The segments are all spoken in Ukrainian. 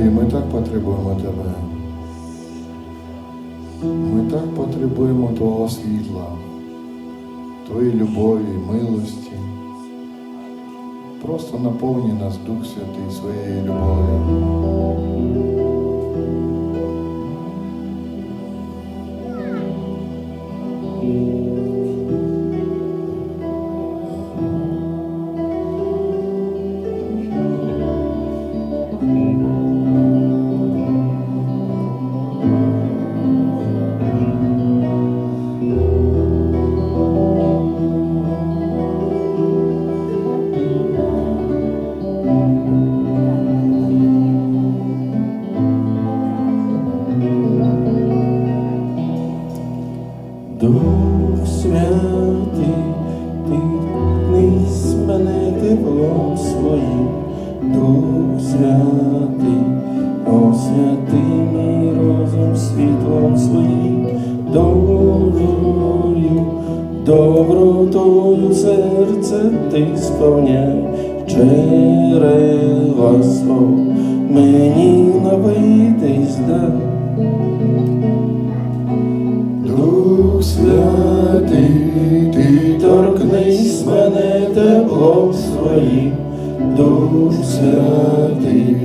Святий, ми так потребуємо Тебе. Ми так потребуємо Твого світла, Твоєї любові, милості. Просто наповні нас Дух Святий своєю любов'ю. Святий, ти низ мене теплом своїм, Дух святий, освяти мій розум світлом своїм, доброю, добротою серце ти сповняй, джерела слов мені напитись дай. Святий, ти Торкнись мене теплом своїм, Дух Святий,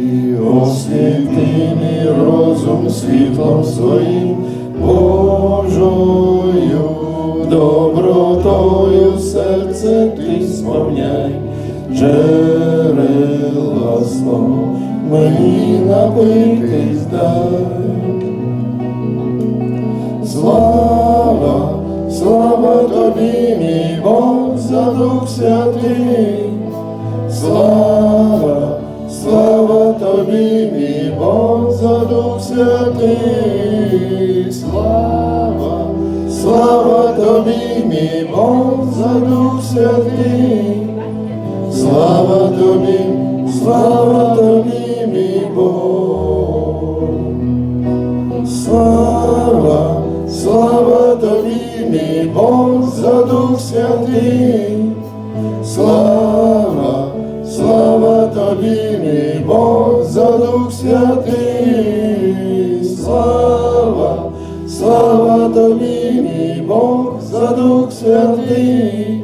освіти мій розум світлом своїм, Божою добротою серце ти сповняй, джерела слов мені напитись дай. Слава тобі, мій Бог, за Дух Святий, слава тобі, слава тобі, мій Бог. Слава, слава тобі, мій Бог, за Дух Святий, слава, слава тобі, мій Бог, за Дух Святий, слава, Бог, за Дух Святий,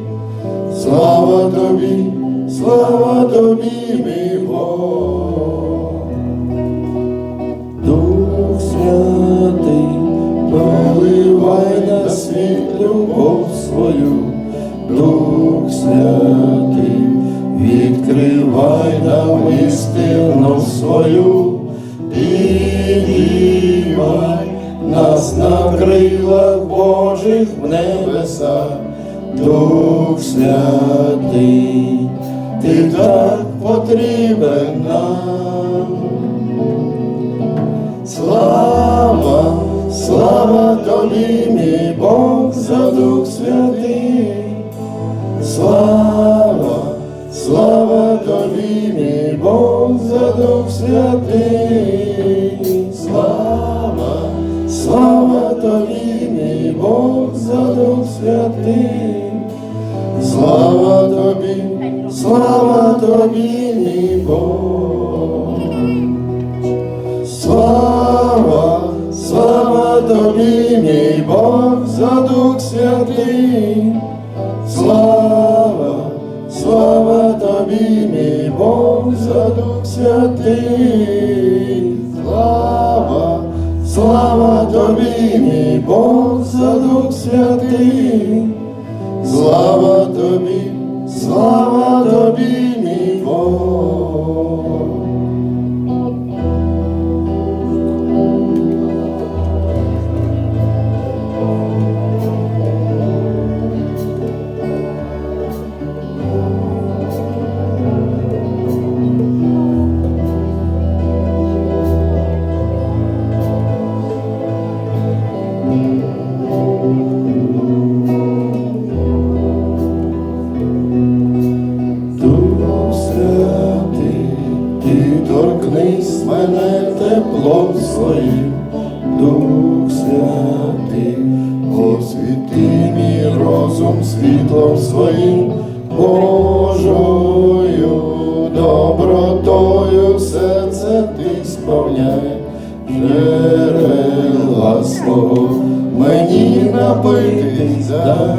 слава тобі, слава тобі, мій Бог. Дух Святий, проливай на світ любов свою, Дух Святий, відкривай нам істину свою, небеса, Дух Святий, ти так потрібен нам. Слава, слава тобі, Дух Святий, слава тобі, слава тобі, мій Бог. Слава, слава тобі, мій Бог, за Дух Святий, слава, слава тобі, мій Бог, за Дух Святий, слава, слава тобі, мій Бог, за Дух Святий, слава світлом своїм, Божою добротою серце святий сповняй, джерела свого мені напитись дай.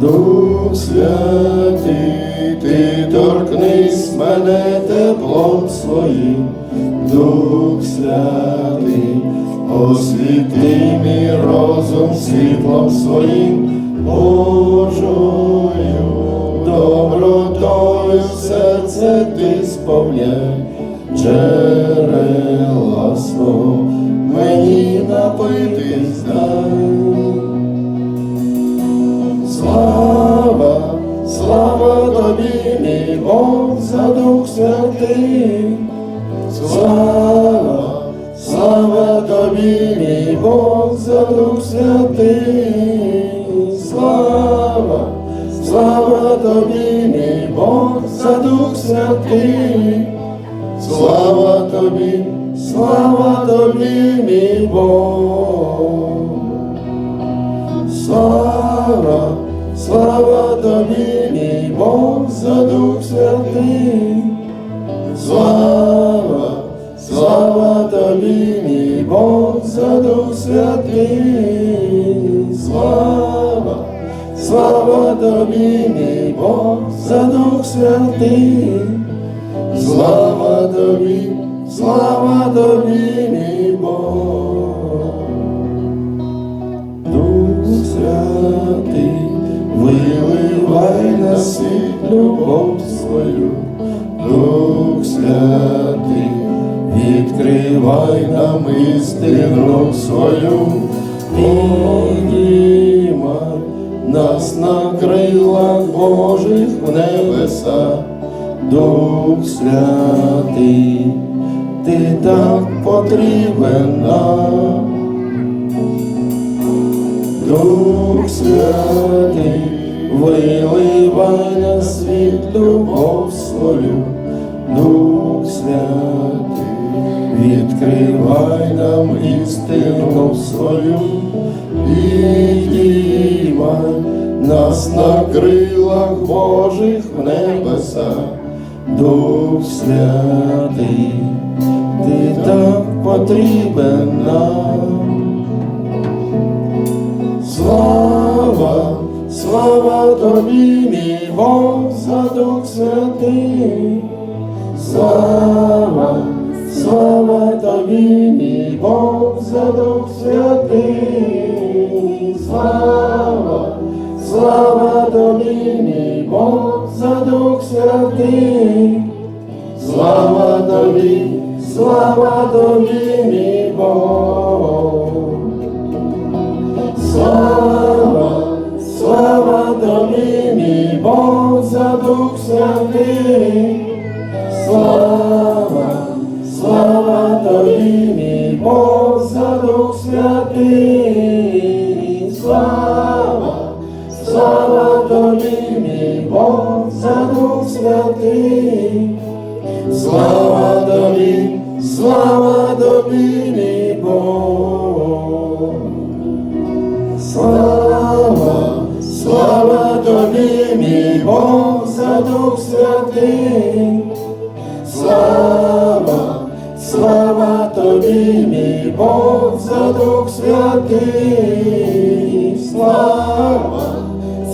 Дух святий, ти торкнись мене теплом своїм, Дух святий, освіти мій розум світлом своїм, Божою добротою серце ти сповняй, джерела свого мені напитись дай. Слава, слава тобі, мій Бог, за Дух Святий. Слава, тобі, мій Бог, за Дух Святий. Слава, слава тобі, мій Бог, за Дух Святий. Слава тобі, слава тобі, мій Бог. Слава, слава тобі, мій Бог, за Дух Святий. Слава, слава тобі, мій Бог, за Дух Святий. Слава, слава тобі, мій Бог, за Дух Святий. Слава тобі, слава тобі, мій Бог. Дух Святий, виливай на світ любов свою, Дух Святий, Відкривай нам істину свою, підіймай нас на крилах Божих в небеса, Дух Святий, ти так потрібен нам. Дух Святий, виливай на світ любов свою, Дух Святий, відкривай нам істину свою, підіймай нас на крилах Божих в небеса, Дух Святий, ти так потрібен нам. Слава, слава тобі, мій Бог, за Дух Святий. Слава, слава тобі, Бог, за Дух Святий. Слава тобі, слава тобі, мій Бог. Слава, слава тобі, мій Бог, за Дух Святий. Слава, слава тобі, мій Бог, за Дух Святий. слава тобі, мій Бог, за Дух Святий. Слава,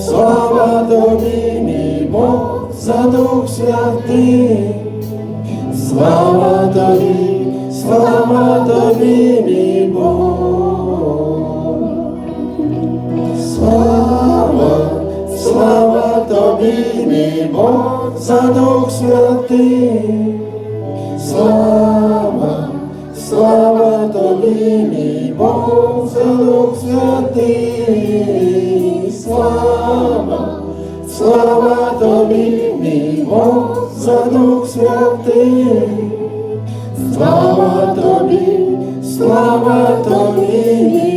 слава тобі, мій Бог, за Дух Святий. Слава тобі, слава тобі, мій Бог. Слава, слава тобі, мій Бог, за Дух Святий. Слава, Слава тобі, мій Бог, за Дух Святий. Слава, слава тобі, мій Бог, за Дух Святий. Слава тобі, слава тобі.